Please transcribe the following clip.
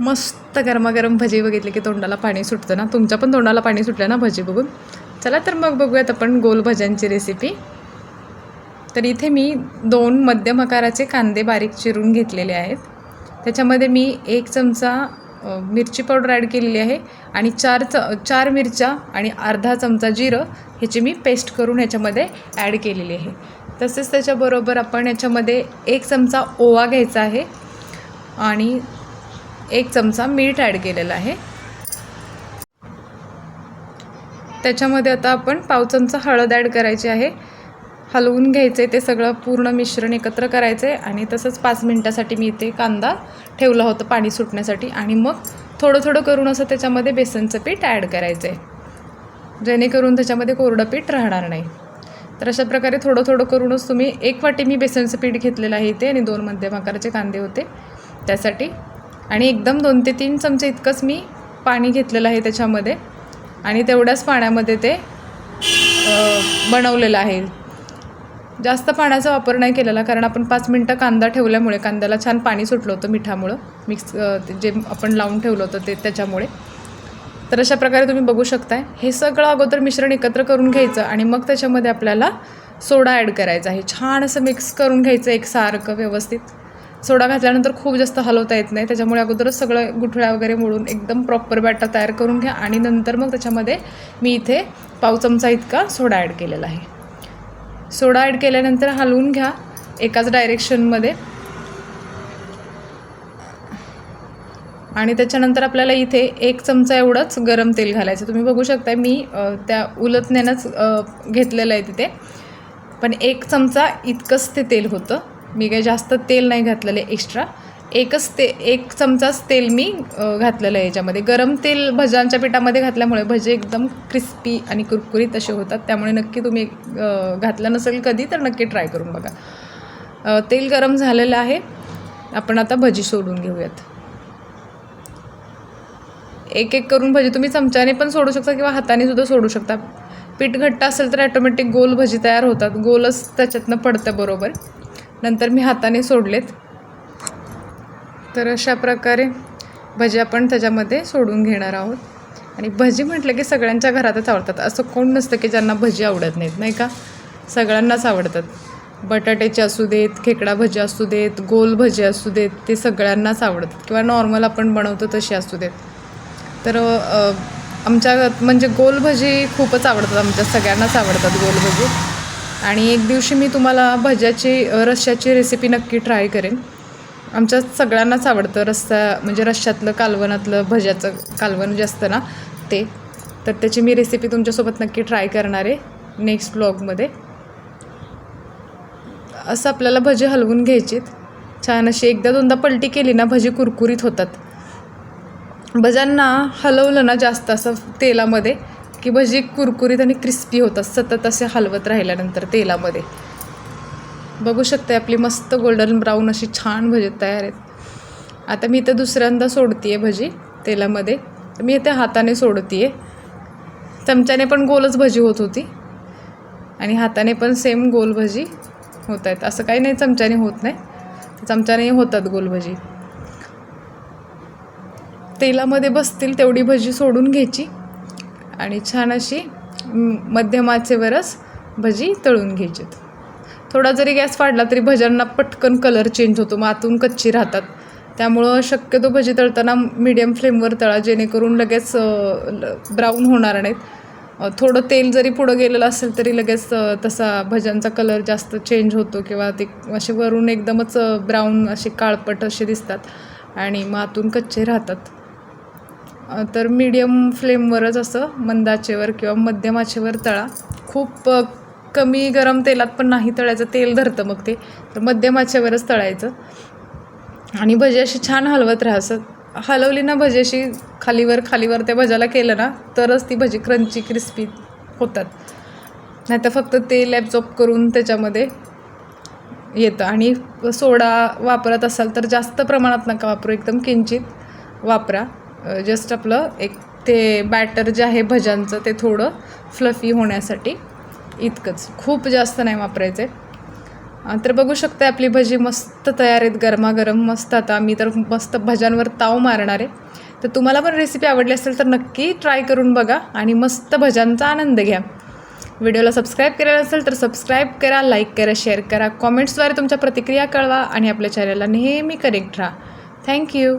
मस्त गरमागरम भजी बघितली की तोंडाला पाणी सुटतं ना. तुमच्या पण तोंडाला पाणी सुटलं ना भजी बघून? चला तर मग बघूयात आपण गोल भज्यांची रेसिपी तर इथे मी दोन मध्यम आकाराचे कांदे बारीक चिरून घेतलेले आहेत. त्याच्यामध्ये मी एक चमचा मिरची पावडर ॲड केलेली आहे आणि चार च चार मिरच्या आणि अर्धा चमचा जिरं ह्याची मी पेस्ट करून ह्याच्यामध्ये ॲड केलेली आहे. तसेच त्याच्याबरोबर आपण याच्यामध्ये एक चमचा ओवा घ्यायचा आहे आणि एक चमचा मीठ ॲड केलेलं आहे. त्याच्यामध्ये आता आपण पाव चमचा हळद ॲड करायची आहे. हलवून घ्यायचे ते सगळं पूर्ण मिश्रण एकत्र करायचं आहे आणि तसंच पाच मिनटासाठी मी इथे कांदा ठेवला होता पाणी सुटण्यासाठी आणि मग थोडं थोडं करून असं त्याच्यामध्ये बेसनचं पीठ ॲड करायचं आहे जेणेकरून त्याच्यामध्ये कोरडं पीठ राहणार नाही. तर अशा प्रकारे थोडं थोडं करूनच तुम्ही एक वाटी मी बेसनचं पीठ घेतलेलं आहे इथे आणि दोन मध्यम आकाराचे कांदे होते. त्यासाठी आणि एकदम दोन ते तीन चमचे इतकंच मी पाणी घेतलेलं आहे त्याच्यामध्ये. आणि तेवढ्याच पाण्यामध्ये ते बनवलेलं आहे. जास्त पाण्याचा वापर नाही केलेला कारण आपण पाच मिनटं कांदा ठेवल्यामुळे कांद्याला छान पाणी सुटलं होतं मिठामुळं मिक्स ते जे आपण लावून ठेवलं होतं ते त्याच्यामुळे. तर अशा प्रकारे तुम्ही बघू शकताय. हे सगळं अगोदर मिश्रण एकत्र करून घ्यायचं आणि मग त्याच्यामध्ये आपल्याला सोडा ॲड करायचा आहे. छान असं मिक्स करून घ्यायचं एकसारखं व्यवस्थित. सोडा घातल्यानंतर खूप जास्त हलवता येत नाही. त्याच्यामुळे अगोदरच सगळं गुठळ्या वगैरे मोडून एकदम प्रॉपर बॅटर तयार करून घ्या आणि नंतर मग त्याच्यामध्ये मी इथे पाव चमचा इतका सोडा ॲड केलेला आहे. सोडा ॲड केल्यानंतर हलवून घ्या एकाच डायरेक्शनमध्ये आणि त्याच्यानंतर आपल्याला इथे एक चमचा एवढंच गरम तेल घालायचं. तुम्ही बघू शकता मी त्या उलतण्यानंच घेतलेलं आहे तिथे. पण एक चमचा इतकंच ते तेल होतं. मी काही जास्त तेल नाही घातलेलं आहे एक्स्ट्रा एकच ते एक चमचाच तेल मी घातलेलं आहे याच्यामध्ये. गरम तेल भज्यांच्या पिठामध्ये घातल्यामुळे भजे एकदम क्रिस्पी आणि कुरकुरीत असे होतात. त्यामुळे नक्की तुम्ही घातलं नसेल कधी तर नक्की ट्राय करून बघा. तेल गरम झालेलं आहे. आपण आता भजी सोडून घेऊयात. एक एक करून भजी तुम्ही चमच्याने पण सोडू शकता किंवा हाताने सुद्धा सोडू शकता. पीठ घट्ट असेल तर ॲटोमॅटिक गोल भजी तयार होतात. गोलच त्याच्यातनं पडतं बरोबर. नंतर मी हाताने सोडलेत. तर अशा प्रकारे भजी आपण त्याच्यामध्ये सोडून घेणार आहोत. आणि भजी म्हटलं की सगळ्यांच्या घरातच आवडतात. असं कोण नसतं की ज्यांना भजी आवडत नाहीत नाही का? सगळ्यांनाच आवडतात. बटाट्याचे असू देत खेकडा भजी असू देत गोल भजी असू देत ते सगळ्यांनाच आवडतात. किंवा नॉर्मल आपण बनवतो तशी असू देत. तर आमच्या म्हणजे गोल भजी खूपच आवडतात. आमच्या सगळ्यांनाच आवडतात गोल भजी. आणि एक दिवशी मी तुम्हाला भज्याची रश्श्याची रेसिपी नक्की ट्राय करेन. आमच्या सगळ्यांनाच आवडतं रस्सा म्हणजे रश्श्यातलं कालवणातलं भज्याचं कालवण जे असतं ना ते. तर त्याची मी रेसिपी तुमच्यासोबत नक्की ट्राय करणार आहे नेक्स्ट ब्लॉगमध्ये असं आपल्याला भजी हलवून घ्यायचीत. छान अशी एकदा दोनदा पलटी केली ना भजी कुरकुरीत होतात. भज्यांना हलवलं ना जास्त असं तेलामध्ये की भजी कुरकुरीत आणि क्रिस्पी होतात. सतत असे हलवत राहिल्यानंतर तेलामध्ये. बघू शकते आपली मस्त गोल्डन ब्राऊन अशी छान भजी तयार आहेत. आता मी इथं दुसऱ्यांदा सोडते आहे भजी तेलामध्ये. तर मी इथे हाताने सोडते आहे चमच्याने पण गोलच भजी होत होती. आणि हाताने पण सेम गोल भजी होत आहेत. असं काही नाही चमच्याने होत नाही. चमच्याने होतात गोल भजी. तेलामध्ये बसतील तेवढी भजी सोडून घ्यायची. आणि छान अशी मध्यमाचे वरस भजी तळून घ्यायची थोडा जरी गॅस वाढला तरी भज्यांना पटकन कलर चेंज होतो मग आतून कच्ची राहतात. त्यामुळं शक्यतो भजी तळताना मीडियम फ्लेमवर तळा जेणेकरून लगेच ब्राऊन होणार नाहीत. थोडं तेल जरी पुढं गेलेलं असेल तरी लगेच तसा भज्यांचा कलर जास्त चेंज होतो किंवा ते असे वरून एकदमच ब्राऊन असे काळपट असे दिसतात. आणि मग आतून कच्चे राहतात. तर मीडियम फ्लेमवरच असं मंदाचेवर किंवा मध्यम आचेवर तळा. खूप कमी गरम तेलात पण नाही तळायचं तेल धरतं मग ते. तर मध्यम आचेवरच तळायचं. आणि भजी अशी छान हलवत राहायचं हलवली ना भजी अशी खालीवर खालीवर त्या भज्याला केलं ना तरच ती भजी क्रंची क्रिस्पी होतात. नाही तर फक्त तेल ॲब्झॉर्ब करून त्याच्यामध्ये येतं. आणि सोडा वापरत असाल तर जास्त प्रमाणात नका वापरू. एकदम किंचित वापरा. जस्ट आपलं एक ते बॅटर जे आहे भज्यांचं ते थोडं फ्लफी होण्यासाठी इतकंच. खूप जास्त नाही वापरायचं. तर बघू शकता आपली भजी मस्त तयार आहेत गरमागरम मस्त आता मी तर मस्त भज्यांवर ताव मारणार आहे. तर तुम्हाला पण रेसिपी आवडली असेल तर नक्की ट्राय करून बघा आणि मस्त भज्यांचा आनंद घ्या. व्हिडिओला सबस्क्राईब केलेला असेल तर सबस्क्राईब करा लाईक करा शेअर करा कॉमेंट्सद्वारे तुमच्या प्रतिक्रिया कळवा आणि आपल्या चॅनलला नेहमी कनेक्ट राहा. थँक्यू